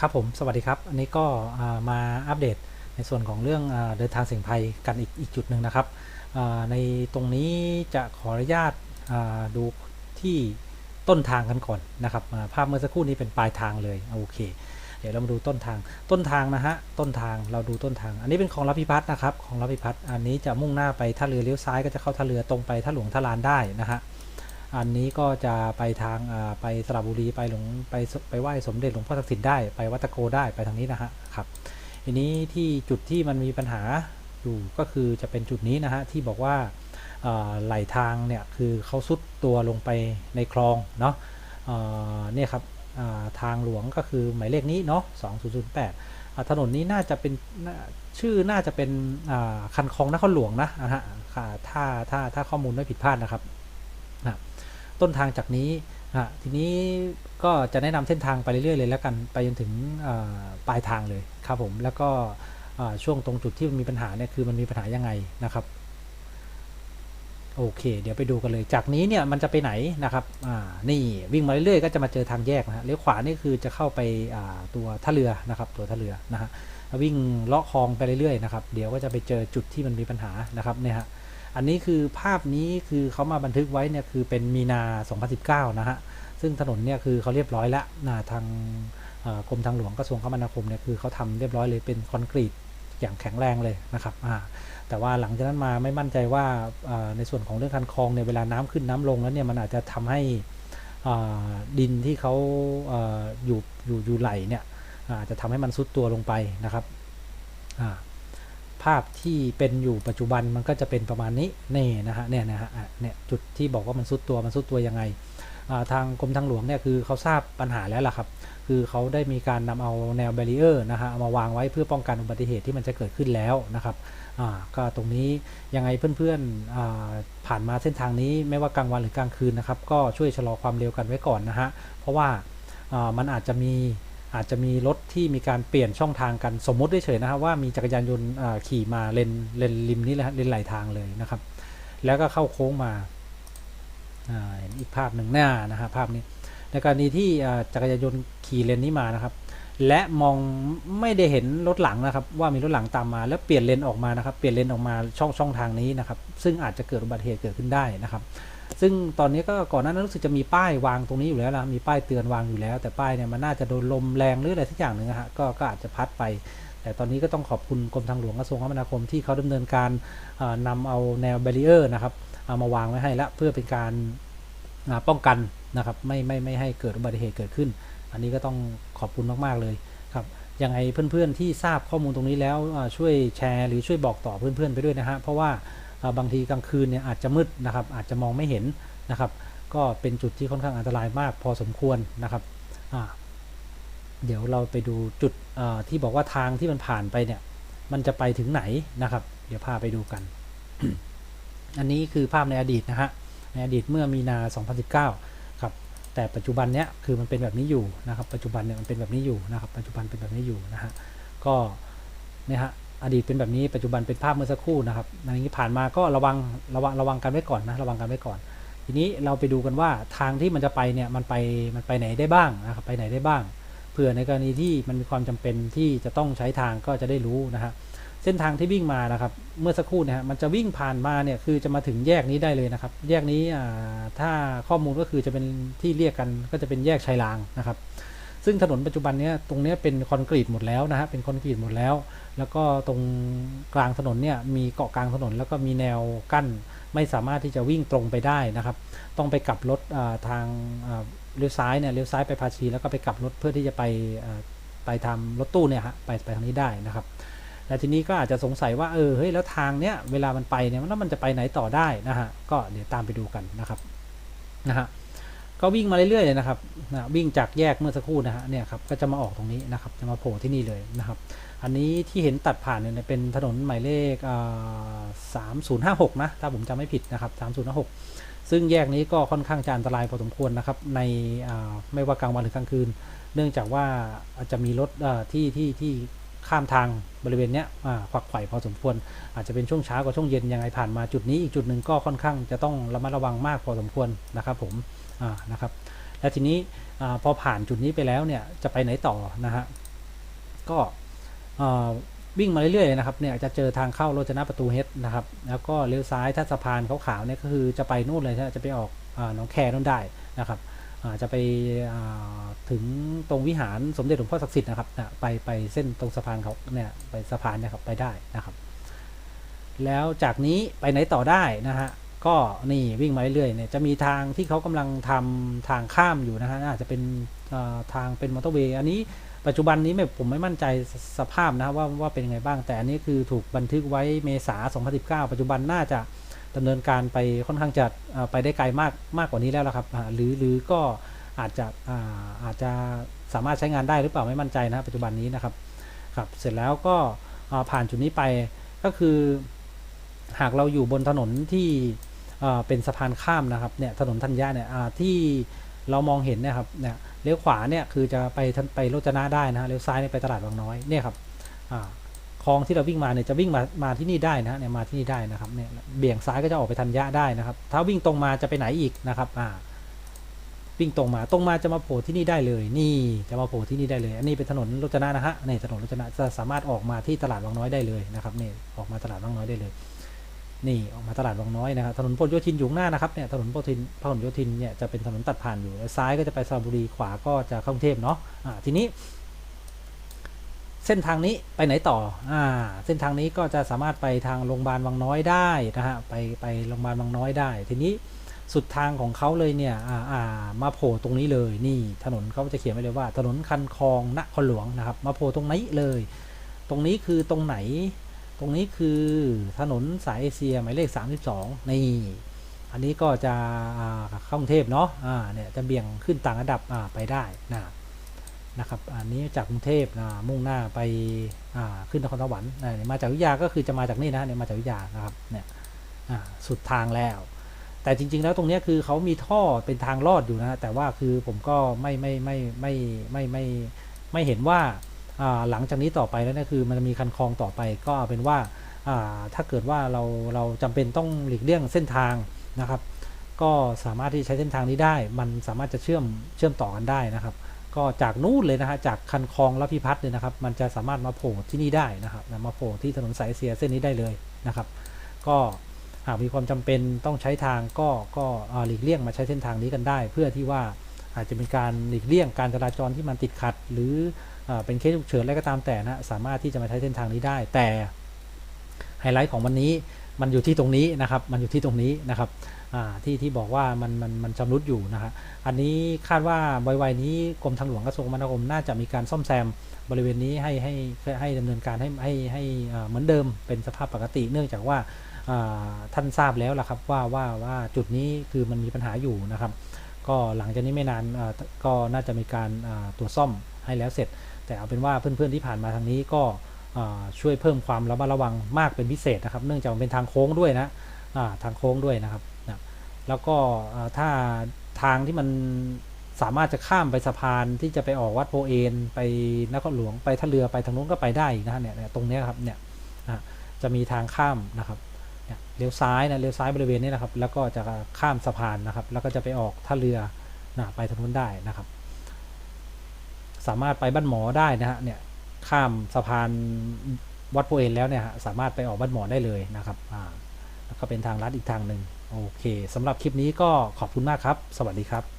ครับผมสวัสดีครับ อันนี้ก็มาอัปเดตในส่วนของเรื่องเดินทางเสี่ยงภัยกันอีกอีกจุดหนึ่งนะครับในตรงนี้จะขออนุญาตดูที่ต้นทางกันก่อนนะครับอ่าภาพเมื่อสักครู่นี้เป็นปลายทางเลยโอเค เดี๋ยวเรามาดูต้นทางต้นทางนะฮะต้นทางเราดูต้นทาง อันนี้เป็นของรับพิพัฒน์นะครับของรับพิพัฒน์อันนี้จะมุ่งหน้าไปท่าเรือเลี้ยวซ้ายก็จะเข้าท่าเรือตรงไปท่าหลวงท่าลานได้นะฮะ อันนี้ก็จะไปทางไปสระบุรีไปหลวงไปไปไหว้สมเด็จหลวงพ่อทักษิณได้ไปวัดตะโกได้ไปทางนี้นะฮะครับทีนี้ที่จุดที่มันมีปัญหาอยู่ก็คือจะเป็นจุดนี้นะฮะที่บอกว่าไหลทางเนี่ยคือเขาซุดตัวลงไปในคลองเนาะเนี่ยครับทางหลวงก็คือหมายเลขนี้เนาะ2008 ถนนนี้น่าจะเป็นชื่อน่าจะเป็นคันคลองนครหลวงนะฮะค่ะถ้าถ้าถ้าข้อมูลไม่ผิดพลาดนะครับ ต้นทางจากนี้อะทีนี้ก็จะแนะนำเส้นทางไปเรื่อยๆเลยแล้วกันไปจนถึงปลายทางเลยครับผมแล้วก็ช่วงตรงจุดที่มันมีปัญหาเนี่ยคือมันมีปัญหายังไงนะครับโอเค เดี๋ยวไปดูกันเลย จากนี้เนี่ยมันจะไปไหนนะครับอ่านี่วิ่งมาเรื่อยๆก็จะมาเจอทางแยกนะฮะเลี้ยวขวานี่คือจะเข้าไปอ่าตัวท่าเรือนะครับตัวท่าเรือนะฮะวิ่งเลาะคลองไปเรื่อยๆนะครับเดี๋ยวก็จะไปเจอจุดที่มันมีปัญหานะครับเนี่ยฮะ อันนี้คือภาพนี้คือเขามาบันทึกไว้เนี่ยคือเป็นมีนา 2019 นะฮะ ซึ่งถนนเนี่ยคือเขาเรียบร้อยแล้วนะทางกรมทางหลวงกระทรวงคมนาคมเนี่ยคือเขาทำเรียบร้อยเลยเป็นคอนกรีตอย่างแข็งแรงเลยนะครับแต่ว่าหลังจากนั้นมาไม่มั่นใจว่าในส่วนของเรื่องคันคลองเนี่ยเวลาน้ำขึ้นน้ำลงแล้วเนี่ยมันอาจจะทำให้ดินที่เขาอยู่อยู่อยู่ไหลเนี่ยอาจจะทำให้มันซุดตัวลงไปนะครับอ่า ภาพที่เป็นอยู่ปัจจุบันมันก็จะเป็นประมาณนี้นี่นะฮะเนี่ยนะฮะอะเนี่ยจุดที่บอกว่ามันซุดตัวมันซุดตัวยังไงทางกรมทางหลวงเนี่ยคือเขาทราบปัญหาแล้วล่ะครับ คือเขาได้มีการนำเอาแนวแบรีเออร์นะฮะมาวางไว้เพื่อป้องกันอุบัติเหตุที่มันจะเกิดขึ้นแล้วนะครับอ่าก็ตรงนี้ยังไงเพื่อนๆผ่านมาเส้นทางนี้ไม่ว่ากลางวันหรือกลางคืนนะครับ ก็ช่วยชะลอความเร็วกันไว้ก่อนนะฮะเพราะว่ามันอาจจะมี อาจจะมีรถที่มีการเปลี่ยนช่องทางกันสมมติเฉยๆนะครับว่ามีจักรยานยนต์ขี่มาเลนเลนริมนี้แหละเลนไหลทางเลยนะครับ แล้วก็เข้าโค้งมาอ่าเห็นอีกภาพหนึ่งหน้านะฮะภาพนี้ในกรณีที่จักรยานยนต์ขี่เลนนี้มานะครับ และมองไม่ได้เห็นรถหลังนะครับ ว่ามีรถหลังตามมา แล้วเปลี่ยนเลนออกมานะครับ เปลี่ยนเลนออกมาช่องช่องทางนี้นะครับ ซึ่งอาจจะเกิดอุบัติเหตุเกิดขึ้นได้นะครับ ซึ่งตอนนี้ก็ก่อนหน้านั้นรู้สึกจะมีป้ายวางตรงนี้อยู่แล้วนะมีป้ายเตือนวางอยู่แล้ว แต่ป้ายเนี่ยมันน่าจะโดนลมแรงหรืออะไรสักอย่างหนึ่งฮะก็ก็อาจจะพัดไป แต่ตอนนี้ก็ต้องขอบคุณกรมทางหลวงกระทรวงคมนาคมที่เขาดำเนินการอ่านำเอาแนวแบรีเออร์นะครับเอามาวางไว้ให้แล้วเพื่อเป็นการป้องกันนะครับไม่ไม่ไม่ให้เกิดอุบัติเหตุเกิดขึ้น อันนี้ก็ต้องขอบคุณมากๆเลยครับยังไงเพื่อนๆที่ทราบข้อมูลตรงนี้แล้วช่วยแชร์ หรือช่วยบอกต่อเพื่อนๆไปด้วยนะฮะเพราะว่า บางทีกลางคืนเนี่ยอาจจะมืดนะครับ อาจจะมองไม่เห็นนะครับ ก็เป็นจุดที่ค่อนข้างอันตรายมากพอสมควรนะครับเดี๋ยวเราไปดูจุดที่บอกว่าทางที่มันผ่านไปเนี่ย มันจะไปถึงไหนนะครับ เดี๋ยวพาไปดูกัน อันนี้คือภาพในอดีตนะฮะในอดีตเมื่อมีนา 2019 ครับ แต่ปัจจุบันเนี้ยคือมันเป็นแบบนี้อยู่นะครับ ปัจจุบันเนี่ยมันเป็นแบบนี้อยู่นะครับ ปัจจุบันเป็นแบบนี้อยู่นะฮะ ก็เนี่ยฮะ อดีตเป็นแบบนี้ปัจจุบันเป็นภาพเมื่อสักครู่นะครับอันนี้ผ่านมาก็ระวังระวังระวังกันไว้ก่อนนะระวังกันไว้ก่อน ทีนี้เราไปดูกันว่าทางที่มันจะไปเนี่ยมันไปมันไปไหนได้บ้างนะครับไปไหนได้บ้างเผื่อในกรณีที่มันมีความจำเป็นที่จะต้องใช้ทางก็จะได้รู้นะฮะเส้นทางที่วิ่งมานะครับ เมื่อสักครู่นะฮะมันจะวิ่งผ่านมาเนี่ยคือจะมาถึงแยกนี้ได้เลยนะครับ แยกนี้ถ้าข้อมูลก็คือจะเป็นที่เรียกกันก็จะเป็นแยกชายรางนะครับ ซึ่งถนนปัจจุบันเนี้ยตรงเนี้ยเป็นคอนกรีตหมดแล้วนะฮะเป็นคอนกรีตหมดแล้ว แล้วก็ตรงกลางถนนเนี่ยมีเกาะกลางถนน แล้วก็มีแนวกั้นไม่สามารถที่จะวิ่งตรงไปได้นะครับ ต้องไปกลับรถทางเลี้ยวซ้ายเนี่ยเลี้ยวซ้ายไปภาชีแล้วก็ไปกลับรถเพื่อที่จะไปไปทำรถตู้เนี่ยฮะไปไปทางนี้ได้นะครับและทีนี้ก็อาจจะสงสัยว่าเออเฮ้ยแล้วทางเนี้ยเวลามันไปเนี่ยแล้วมันจะไปไหนต่อได้นะฮะก็เดี๋ยวตามไปดูกันนะครับนะฮะ ก็วิ่งมาเรื่อยๆเลยนะครับนะวิ่งจากแยกเมื่อสักครู่นะฮะเนี่ยครับก็จะมาออกตรงนี้นะครับจะมาโผล่ที่นี่เลยนะครับ อันนี้ที่เห็นตัดผ่านเนี่ยเป็นถนนหมายเลขสามศูนย์ห้าหกนะถ้าผมจำไม่ผิดนะครับสามศูนย์ห้าหกซึ่งแยกนี้ก็ค่อนข้างจะอันตรายพอสมควรนะครับในไม่ว่ากลางวันหรือกลางคืน เนื่องจากว่าอาจจะมีรถที่ที่ที่ข้ามทางบริเวณเนี้ยอ่าขวักไขว่พอสมควร อาจจะเป็นช่วงเช้ากับช่วงเย็นยังไงผ่านมาจุดนี้อีกจุดหนึ่งก็ค่อนข้างจะต้องระมัดระวังมากพอสมควรนะครับผม นะครับ และทีนี้พอผ่านจุดนี้ไปแล้วเนี่ยจะไปไหนต่อนะฮะก็วิ่งมาเรื่อยๆนะครับเนี่ยจะเจอทางเข้าโรจนะประตูเฮดนะครับ แล้วก็เลี้ยวซ้ายถ้าสะพานขาวๆเนี่ยก็คือจะไปนู่นเลยนะจะไปออกหนองแคนู่นได้นะครับจะไปถึงตรงวิหารสมเด็จหลวงพ่อศักดิ์สิทธิ์นะครับนะไปไปเส้นตรงสะพานเขาเนี่ยไปสะพานเนี่ยครับไปได้นะครับ แล้วจากนี้ไปไหนต่อได้นะฮะ ก็นี่วิ่งมาเรื่อยๆเนี่ยจะมีทางที่เขากำลังทำทางข้ามอยู่นะฮะอาจจะเป็นทางเป็นมอเตอร์เวย์อันนี้ปัจจุบันนี้ไม่ผมไม่มั่นใจสสภาพนะว่าว่าเป็นยังไงบ้าง แต่อันนี้คือถูกบันทึกไว้เมษา 2019 ปัจจุบันน่าจะดำเนินการไปค่อนข้างจะไปได้ไกลมากมากกว่านี้แล้วละครับหรือหรือก็อาจจะอาอาจจะสามารถใช้งานได้หรือเปล่าไม่มั่นใจนะปัจจุบันนี้นะครับครับเสร็จแล้วก็ผ่านจุดนี้ไปก็คือ หากเราอยู่บนถนนที่ เป็นสะพานข้ามนะครับเนี่ยถนนธัญญาเนี่ยที่เรามองเห็นนะครับเนี่ยเลี้ยวขวาเนี่ยคือจะไปไปโรจนะได้นะฮะเลี้ยวซ้ายเนี่ยไปตลาดบางน้อยเนี่ยครับคลองที่เราวิ่งมาเนี่ยจะวิ่งมามาที่นี่ได้นะเนี่ยมาที่นี่ได้นะครับเนี่ยเบี่ยงซ้ายก็จะออกไปธัญญาได้นะครับ ถ้าวิ่งตรงมาจะไปไหนอีกนะครับอ่าวิ่งตรงมาตรงมาจะมาโผล่ที่นี่ได้เลยนี่จะมาโผล่ที่นี่ได้เลย อันนี้เป็นถนนโรจนะนะฮะนี่ถนนโรจนะจะสามารถออกมาที่ตลาดบางน้อยได้เลยนะครับนี่ออกมาตลาดบางน้อยได้เลย นี่ออกมาตลาดวังน้อยนะครับถนนพหลโยธินอยู่งหน้านะครับเนี่ยถนนพหลโยธินพหลโยธินเนี่ยจะเป็นถนนตัดผ่านอยู่ซ้ายก็จะไปสระบุรีขวาก็จะเข้ากรุงเทพเนาะอ่าทีนี้ เส้นทางนี้ไปไหนต่ออ่าเส้นทางนี้ก็จะสามารถไปทางโรงพยาบาลวังน้อยได้นะฮะไปไปโรงพยาบาลวังน้อยได้ ทีนี้สุดทางของเขาเลยเนี่ยอ่าอ่ามาโผล่ตรงนี้เลยนี่ถนนเขาจะเขียนไว้เลยว่า ถนนคันคลองนครหลวงนะครับ มาโผล่ตรงนี้เลย ตรงนี้คือตรงไหน ตรงนี้คือถนนสายเอเชียหมายเลข 32 นี่ อันนี้ก็จะเข้ากรุงเทพเนาะอ่าเนี่ยจะเบี่ยงขึ้นต่างระดับไปได้นะนะครับอันนี้จากกรุงเทพนะมุ่งหน้าไปขึ้นนครสวรรค์มาจากวิทยาก็คือจะมาจากนี่นะเนี่ยมาจากวิทยานะครับเนี่ยสุดทางแล้ว แต่จริง ๆ แล้วตรงนี้คือเขามีท่อเป็นทางลอดอยู่นะ แต่ว่าคือผมก็ไม่ไม่ไม่ไม่ไม่ไม่ไม่เห็นว่า หลังจากนี้ต่อไปแล้วนะคือมันจะมีคันคลองต่อไปก็เป็นว่าถ้าเกิดว่าเราเราจำเป็นต้องหลีกเลี่ยงเส้นทางนะครับ ก็สามารถที่ใช้เส้นทางนี้ได้ มันสามารถจะเชื่อมเชื่อมต่อกันได้นะครับ ก็จากนู่นเลยนะฮะจากคันคลองรับพิพัฒน์เลยนะครับ มันจะสามารถมาโผล่ที่นี่ได้นะครับมาโผล่ที่ถนนสายเอเชียเส้นนี้ได้เลยนะครับ ก็หากมีความจำเป็นต้องใช้ทางก็ก็หลีกเลี่ยงมาใช้เส้นทางนี้กันได้ เพื่อที่ว่าอาจจะเป็นการหลีกเลี่ยงการจราจรที่มันติดขัด หรือ เป็นเคสฉุกเฉินอะไรก็ตามแต่นะสามารถที่จะมาใช้เส้นทางนี้ได้ แต่ไฮไลท์ของวันนี้มันอยู่ที่ตรงนี้นะครับ มันอยู่ที่ตรงนี้นะครับที่ที่บอกว่ามันมันมันชำรุดอยู่นะฮะอันนี้คาดว่าวัยๆนี้กรมทางหลวงกระทรวงคมนาคมน่าจะมีการซ่อมแซมบริเวณนี้ให้ให้ให้ดำเนินการให้ให้ให้เหมือนเดิมเป็นสภาพปกติ เนื่องจากว่าท่านทราบแล้วล่ะครับว่าว่าว่าจุดนี้คือมันมีปัญหาอยู่นะครับ ก็หลังจากนี้ไม่นานก็น่าจะมีการตรวจซ่อม ให้แล้วเสร็จ แต่เอาเป็นว่าเพื่อนๆที่ผ่านมาทางนี้ก็ช่วยเพิ่มความระมัดระวังมากเป็นพิเศษนะครับ เนื่องจากมันเป็นทางโค้งด้วยนะทางโค้งด้วยนะครับนะแล้วก็ถ้าทางที่มันสามารถจะข้ามไปสะพานที่จะไปออกวัดโพเอนไปนครหลวงไปท่าเรือไปทางนู้นก็ไปได้นะฮะเนี่ยตรงนี้ครับเนี่ยจะมีทางข้ามนะครับเนี่ยเลี้ยวซ้ายนะเลี้ยวซ้ายบริเวณนี้นะครับ แล้วก็จะข้ามสะพานนะครับ แล้วก็จะไปออกท่าเรือนะไปทางนู้นได้นะครับ สามารถไปบ้านหมอได้นะฮะเนี่ยข้ามสะพานวัดโพเอนแล้วเนี่ยสามารถไปออกบ้านหมอได้เลยนะครับอ่าแล้วก็เป็นทางลัดอีกทางหนึ่งโอเคสำหรับคลิปนี้ก็ขอบคุณมากครับ สวัสดีครับ